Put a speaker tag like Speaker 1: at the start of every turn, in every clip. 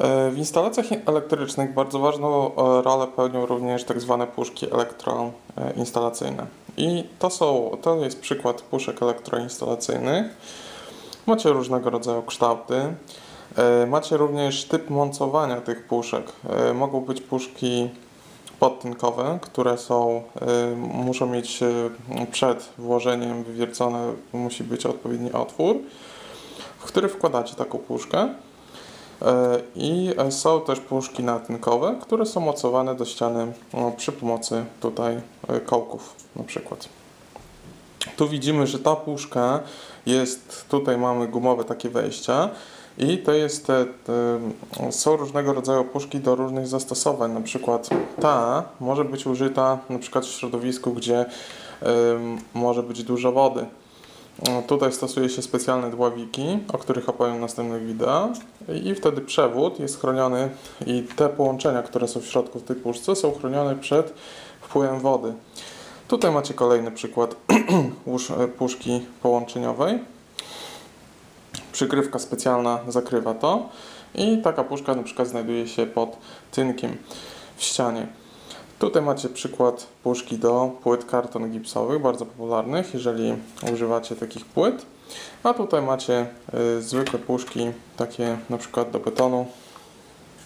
Speaker 1: W instalacjach elektrycznych bardzo ważną e, rolę pełnią również tak zwane puszki elektroinstalacyjne. I to, są, to jest przykład puszek elektroinstalacyjnych. Macie różnego rodzaju kształty. E, Macie również typ mocowania tych puszek. E, Mogą być puszki podtynkowe, które są, muszą mieć przed włożeniem wywiercone, musi być odpowiedni otwór, w który wkładacie taką puszkę. E, I e, są też puszki natynkowe, które są mocowane do ściany o, przy pomocy tutaj e, kołków na przykład. Tu widzimy, że ta puszka jest, tutaj mamy gumowe takie wejścia i to jest, te, te, są różnego rodzaju puszki do różnych zastosowań. Na przykład ta może być użyta na przykład w środowisku, gdzie ym, może być dużo wody. Tutaj stosuje się specjalne dławiki, o których opowiem w następnych wideo i wtedy przewód jest chroniony i te połączenia, które są w środku w tej puszce są chronione przed wpływem wody. Tutaj macie kolejny przykład e, puszki połączeniowej. Przykrywka specjalna zakrywa to i taka puszka na przykład znajduje się pod tynkiem w ścianie. Tutaj macie przykład puszki do płyt karton gipsowych, bardzo popularnych, jeżeli używacie takich płyt. A tutaj macie y, zwykłe puszki, takie na przykład do betonu,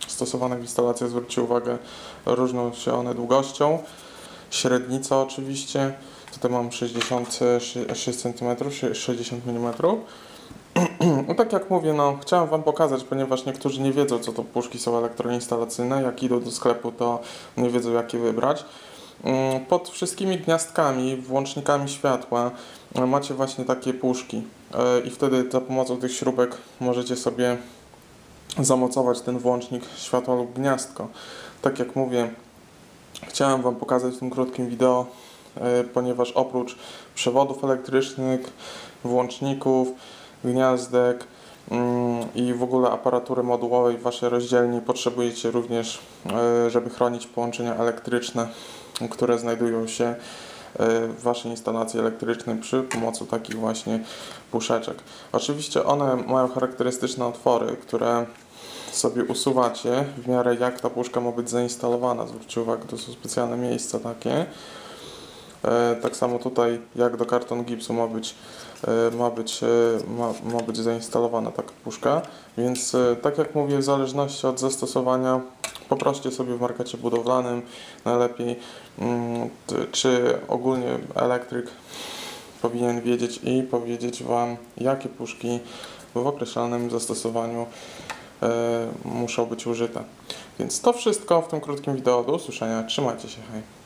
Speaker 1: stosowane w instalacji. Zwróćcie uwagę, różnią się one długością. Średnica oczywiście. Tutaj mam 66 cm, 60 mm. No tak jak mówię, no, chciałem Wam pokazać, ponieważ niektórzy nie wiedzą, co to puszki są elektroinstalacyjne. Jak idą do sklepu, to nie wiedzą, jakie wybrać. Mm, Pod wszystkimi gniazdkami, włącznikami światła e, macie właśnie takie puszki E, i wtedy za pomocą tych śrubek możecie sobie zamocować ten włącznik światła lub gniazdko. Tak jak mówię, chciałem Wam pokazać w tym krótkim wideo, e, ponieważ oprócz przewodów elektrycznych, włączników, gniazdek mm, i w ogóle aparatury modułowej w Waszej rozdzielni potrzebujecie również, e, żeby chronić połączenia elektryczne, które znajdują się e, w Waszej instalacji elektrycznej przy pomocy takich właśnie puszeczek. Oczywiście one mają charakterystyczne otwory, które sobie usuwacie w miarę jak ta puszka ma być zainstalowana. Zwróćcie uwagę, to są specjalne miejsca takie. E, Tak samo tutaj jak do karton gipsu ma być, e, ma być, e, ma, ma być zainstalowana taka puszka. Więc tak jak mówię, w zależności od zastosowania poproście sobie w markecie budowlanym najlepiej mm, czy ogólnie elektryk powinien wiedzieć i powiedzieć Wam jakie puszki w określonym zastosowaniu muszą być użyte. Więc to wszystko w tym krótkim wideo. Do usłyszenia. Trzymajcie się. Hej.